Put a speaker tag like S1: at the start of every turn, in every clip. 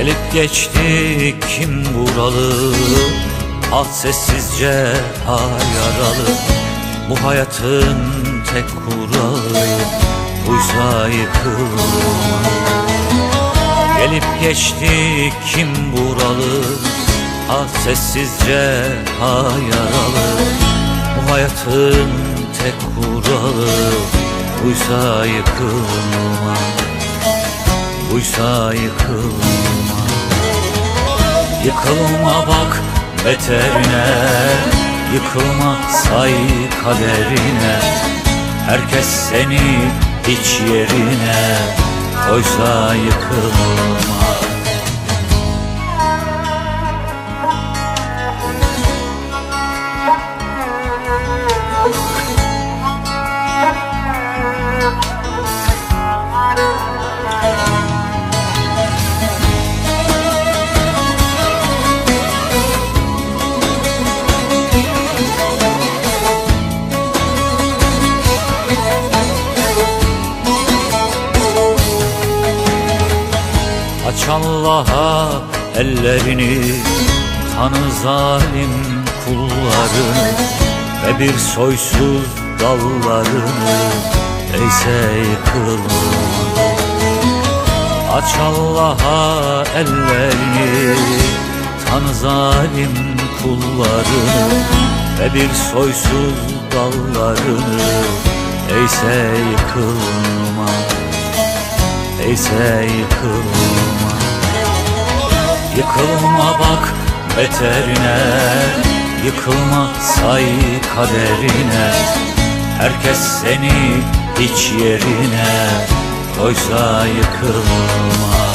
S1: Gelip geçti kim buralı Ah sessizce ha yaralı. Bu hayatın tek kuralı Buysa yıkılma Gelip geçti kim buralı? Ah sessizce ha yaralı. Bu hayatın tek kuralı Buysa yıkılma Buysa yıkılma Yıkılma bak beterine Yıkılma say kaderine Herkes seni hiç yerine Koysa yıkılma Aç Allah'a ellerini Tanı zalim kullarını Ve bir soysuz dallarını Eyse yıkılma Aç Allah'a ellerini Tanı zalim kullarını Ve bir soysuz dallarını Eyse yıkılma Eyse yıkılma. Yıkılma bak beterine. Yıkılma say kaderine. Herkes seni hiç yerine Koysa yıkılma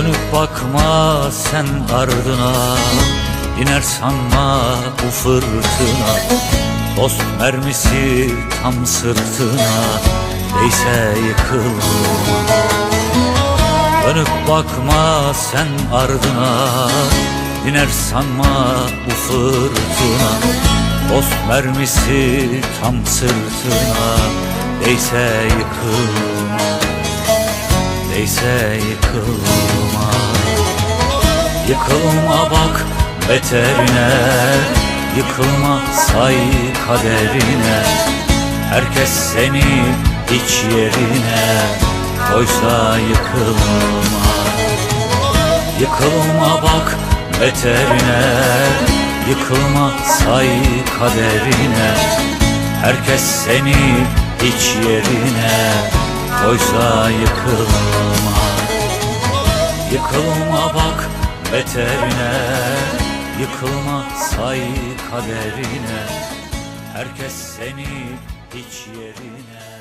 S1: Dönüp bakma sen ardına Diner sanma bu fırtına. Dost mermisi tam sırtına Değse yıkılma Dönüp bakma sen ardına Diner sanma bu fırtına. Dost mermisi tam sırtına Değse yıkılma Değse yıkılma. Yıkılma bak beterine. Yıkılma say kaderine. Herkes seni hiç yerine Koysa yıkılma. Yıkılma bak beterine. Yıkılma say kaderine. Herkes seni hiç yerine Koysa yıkılma Yıkılma bak beterine Yıkılma say kaderine Herkes seni hiç yerine